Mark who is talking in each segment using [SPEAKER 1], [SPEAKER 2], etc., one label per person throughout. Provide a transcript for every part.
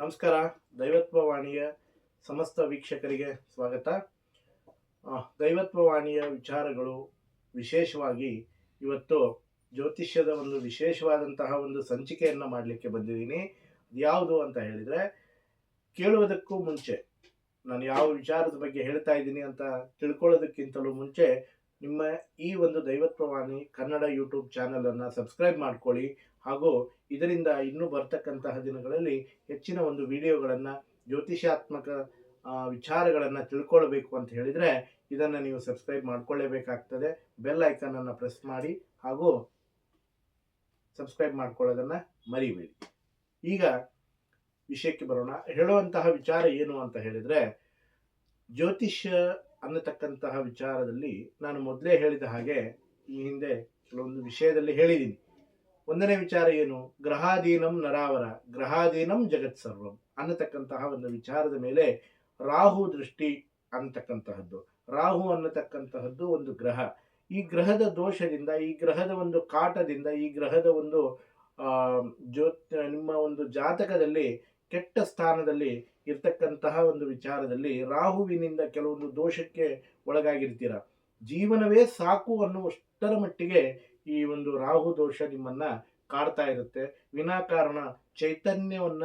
[SPEAKER 1] ನಮಸ್ಕಾರ ದೈವತ್ವ ವಾಣಿಯ ಸಮಸ್ತ ವೀಕ್ಷಕರಿಗೆ ಸ್ವಾಗತ. ದೈವತ್ವ ವಾಣಿಯ ವಿಚಾರಗಳು ವಿಶೇಷವಾಗಿ ಇವತ್ತು ಜ್ಯೋತಿಷ್ಯದ ಒಂದು ವಿಶೇಷವಾದಂತಹ ಒಂದು ಸಂಚಿಕೆಯನ್ನು ಮಾಡಲಿಕ್ಕೆ ಬಂದಿದ್ದೀನಿ. ಯಾವುದು ಅಂತ ಹೇಳಿದರೆ, ಕೇಳುವುದಕ್ಕೂ ಮುಂಚೆ, ನಾನು ಯಾವ ವಿಚಾರದ ಬಗ್ಗೆ ಹೇಳ್ತಾ ಇದ್ದೀನಿ ಅಂತ ತಿಳ್ಕೊಳ್ಳೋದಕ್ಕಿಂತಲೂ ಮುಂಚೆ ನಿಮ್ಮ ಈ ಒಂದು ದೈವತ್ವವಾಣಿ ಕನ್ನಡ ಯೂಟ್ಯೂಬ್ ಚಾನಲನ್ನು ಸಬ್ಸ್ಕ್ರೈಬ್ ಮಾಡ್ಕೊಳ್ಳಿ ಹಾಗೂ ಇದರಿಂದ ಇನ್ನೂ ಬರ್ತಕ್ಕಂತಹ ದಿನಗಳಲ್ಲಿ ಹೆಚ್ಚಿನ ಒಂದು ವಿಡಿಯೋಗಳನ್ನು ಜ್ಯೋತಿಷಾತ್ಮಕ ವಿಚಾರಗಳನ್ನು ತಿಳ್ಕೊಳ್ಬೇಕು ಅಂತ ಹೇಳಿದರೆ ಇದನ್ನು ನೀವು ಸಬ್ಸ್ಕ್ರೈಬ್ ಮಾಡ್ಕೊಳ್ಳೇಬೇಕಾಗ್ತದೆ. ಬೆಲ್ ಐಕನನ್ನು ಪ್ರೆಸ್ ಮಾಡಿ ಹಾಗೂ ಸಬ್ಸ್ಕ್ರೈಬ್ ಮಾಡ್ಕೊಳ್ಳೋದನ್ನು ಮರಿಬೇಡಿ. ಈಗ ವಿಷಯಕ್ಕೆ ಬರೋಣ. ಹೇಳುವಂತಹ ವಿಚಾರ ಏನು ಅಂತ ಹೇಳಿದರೆ, ಜ್ಯೋತಿಷ್ಯ ಅನ್ನತಕ್ಕಂತಹ ವಿಚಾರದಲ್ಲಿ ನಾನು ಮೊದಲೇ ಹೇಳಿದ ಹಾಗೆ ಈ ಹಿಂದೆ ಕೆಲವೊಂದು ವಿಷಯದಲ್ಲಿ ಹೇಳಿದ್ದೀನಿ. ಒಂದನೇ ವಿಚಾರ ಏನು? ಗ್ರಹಾಧೀನಂ ನರಾವರ, ಗ್ರಹಾಧೀನಂ ಜಗತ್ ಸರ್ವಂ ಅನ್ನತಕ್ಕಂತಹ ಒಂದು ವಿಚಾರದ ಮೇಲೆ ರಾಹು ದೃಷ್ಟಿ ಅನ್ನತಕ್ಕಂತಹದ್ದು. ರಾಹು ಅನ್ನತಕ್ಕಂತಹದ್ದು ಒಂದು ಗ್ರಹ. ಈ ಗ್ರಹದ ದೋಷದಿಂದ, ಈ ಗ್ರಹದ ಒಂದು ಕಾಟದಿಂದ, ಈ ಗ್ರಹದ ಒಂದು ಜ್ಯೋತ್, ನಿಮ್ಮ ಒಂದು ಜಾತಕದಲ್ಲಿ ಕೆಟ್ಟ ಸ್ಥಾನದಲ್ಲಿ ಇರ್ತಕ್ಕಂತಹ ಒಂದು ವಿಚಾರದಲ್ಲಿ ರಾಹುವಿನಿಂದ ಕೆಲವೊಂದು ದೋಷಕ್ಕೆ ಒಳಗಾಗಿರ್ತೀರ. ಜೀವನವೇ ಸಾಕು ಅನ್ನುವಷ್ಟರ ಮಟ್ಟಿಗೆ ಈ ಒಂದು ರಾಹು ದೋಷ ನಿಮ್ಮನ್ನ ಕಾಡ್ತಾ ಇರುತ್ತೆ. ವಿನಾಕಾರಣ ಚೈತನ್ಯವನ್ನ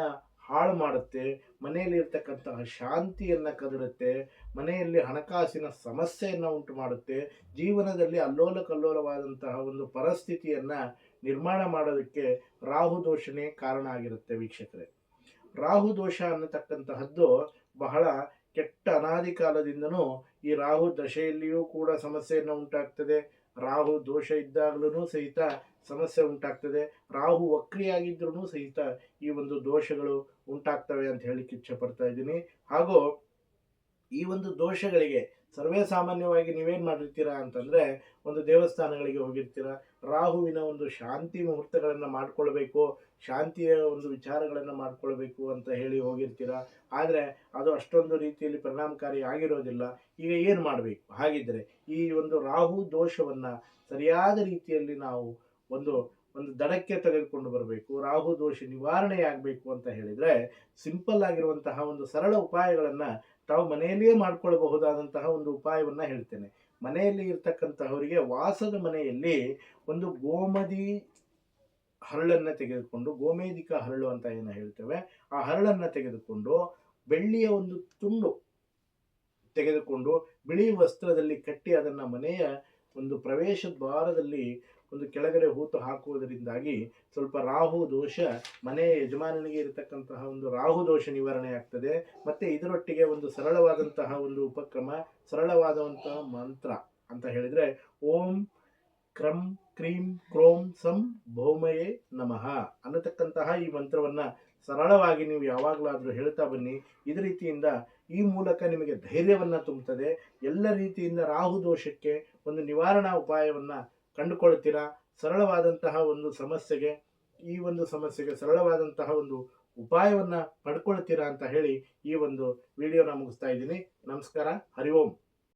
[SPEAKER 1] ಹಾಳು ಮಾಡುತ್ತೆ. ಮನೆಯಲ್ಲಿ ಇರ್ತಕ್ಕಂತಹ ಶಾಂತಿಯನ್ನ ಕದಡುತ್ತೆ. ಮನೆಯಲ್ಲಿ ಹಣಕಾಸಿನ ಸಮಸ್ಯೆಯನ್ನ ಉಂಟು ಮಾಡುತ್ತೆ. ಜೀವನದಲ್ಲಿ ಅಲ್ಲೋಲ ಕಲ್ಲೋಲವಾದಂತಹ ಒಂದು ಪರಿಸ್ಥಿತಿಯನ್ನ ನಿರ್ಮಾಣ ಮಾಡೋದಕ್ಕೆ ರಾಹು ದೋಷನೇ ಕಾರಣ ಆಗಿರುತ್ತೆ ವೀಕ್ಷಕರೇ. ರಾಹು ದೋಷ ಅನ್ನತಕ್ಕಂತಹದ್ದು ಬಹಳ ಕೆಟ್ಟ ಅನಾದಿ ಕಾಲದಿಂದನೂ ಈ ರಾಹು ದಶೆಯಲ್ಲಿಯೂ ಕೂಡ ಸಮಸ್ಯೆಯನ್ನು ಉಂಟಾಗ್ತದೆ. ರಾಹು ದೋಷ ಇದ್ದಾಗಲೂ ಸಹಿತ ಸಮಸ್ಯೆ ಉಂಟಾಗ್ತದೆ. ರಾಹು ವಕ್ರಿಯಾಗಿದ್ರೂ ಸಹಿತ ಈ ಒಂದು ದೋಷಗಳು ಉಂಟಾಗ್ತವೆ ಅಂತ ಹೇಳಿಕ್ಕೆ ಇಚ್ಛೆ ಪಡ್ತಾ ಇದ್ದೀನಿ. ಹಾಗೂ ಈ ಒಂದು ದೋಷಗಳಿಗೆ ಸರ್ವೇ ಸಾಮಾನ್ಯವಾಗಿ ನೀವೇನು ಮಾಡಿರ್ತೀರಾ ಅಂತಂದರೆ ಒಂದು ದೇವಸ್ಥಾನಗಳಿಗೆ ಹೋಗಿರ್ತೀರ, ರಾಹುವಿನ ಒಂದು ಶಾಂತಿ ಮುಹೂರ್ತಗಳನ್ನು ಮಾಡ್ಕೊಳ್ಬೇಕು, ಶಾಂತಿಯ ಒಂದು ವಿಚಾರಗಳನ್ನು ಮಾಡ್ಕೊಳ್ಬೇಕು ಅಂತ ಹೇಳಿ ಹೋಗಿರ್ತೀರ? ಆದರೆ ಅದು ಅಷ್ಟೊಂದು ರೀತಿಯಲ್ಲಿ ಪರಿಣಾಮಕಾರಿ ಆಗಿರೋದಿಲ್ಲ. ಈಗ ಏನು ಮಾಡಬೇಕು? ಹಾಗಿದ್ದರೆ ಈ ಒಂದು ರಾಹು ದೋಷವನ್ನು ಸರಿಯಾದ ರೀತಿಯಲ್ಲಿ ನಾವು ಒಂದು ಒಂದು ದಡಕ್ಕೆ ತೆಗೆದುಕೊಂಡು ಬರಬೇಕು, ರಾಹು ದೋಷ ನಿವಾರಣೆ ಆಗಬೇಕು ಅಂತ ಹೇಳಿದರೆ, ಸಿಂಪಲ್ ಆಗಿರುವಂತಹ ಒಂದು ಸರಳ ಉಪಾಯಗಳನ್ನು ತಾವು ಮನೆಯಲ್ಲಿಯೇ ಮಾಡಿಕೊಳ್ಳಬಹುದಾದಂತಹ ಒಂದು ಉಪಾಯವನ್ನು ಹೇಳ್ತೇನೆ. ಮನೆಯಲ್ಲಿ ಇರ್ತಕ್ಕಂತಹವರಿಗೆ ವಾಸದ ಮನೆಯಲ್ಲಿ ಒಂದು ಗೋಮದಿ ಹರಳನ್ನು ತೆಗೆದುಕೊಂಡು ಗೋಮೇದಿಕ ಹರಳು ಅಂತ ಏನು ಹೇಳ್ತೇವೆ, ಆ ಹರಳನ್ನು ತೆಗೆದುಕೊಂಡು ಬೆಳ್ಳಿಯ ಒಂದು ತುಂಡು ತೆಗೆದುಕೊಂಡು ಬಿಳಿ ವಸ್ತ್ರದಲ್ಲಿ ಕಟ್ಟಿ ಅದನ್ನು ಮನೆಯ ಒಂದು ಪ್ರವೇಶ ದ್ವಾರದಲ್ಲಿ ಒಂದು ಕೆಳಗಡೆ ಹೂತು ಹಾಕುವುದರಿಂದಾಗಿ ಸ್ವಲ್ಪ ರಾಹು ದೋಷ ಮನೆಯ ಯಜಮಾನನಿಗೆ ಇರತಕ್ಕಂತಹ ಒಂದು ರಾಹು ದೋಷ ನಿವಾರಣೆ ಆಗ್ತದೆ. ಮತ್ತೆ ಇದರೊಟ್ಟಿಗೆ ಒಂದು ಸರಳವಾದಂತಹ ಒಂದು ಉಪಕ್ರಮ, ಸರಳವಾದಂತಹ ಮಂತ್ರ ಅಂತ ಹೇಳಿದ್ರೆ ಓಂ ಕ್ರಂ ಕ್ರೀಂ ಕ್ರೋಂ ಸಂ ಭೌಮಯೇ ನಮಃ ಅನ್ನತಕ್ಕಂತಹ ಈ ಮಂತ್ರವನ್ನ ಸರಳವಾಗಿ ನೀವು ಯಾವಾಗಲಾದರೂ ಹೇಳ್ತಾ ಬನ್ನಿ. ಇದ ರೀತಿಯಿಂದ ಈ ಮೂಲಕ ನಿಮಗೆ ಧೈರ್ಯವನ್ನ ತುಂಬುತ್ತದೆ. ಎಲ್ಲ ರೀತಿಯಿಂದ ರಾಹು ದೋಷಕ್ಕೆ ಒಂದು ನಿವಾರಣಾ ಉಪಾಯವನ್ನ ಕಂಡುಕೊಳ್ತೀರಾ ಸರಳವಾದಂತಹ ಒಂದು ಸಮಸ್ಯೆಗೆ, ಈ ಒಂದು ಸಮಸ್ಯೆಗೆ ಸರಳವಾದಂತಹ ಒಂದು ಉಪಾಯವನ್ನ ಪಡ್ಕೊಳ್ತೀರಾ ಅಂತ ಹೇಳಿ ಈ ಒಂದು ವಿಡಿಯೋನ ಮುಗಿಸ್ತಾ ಇದ್ದೀನಿ. ನಮಸ್ಕಾರ. ಹರಿ ಓಂ.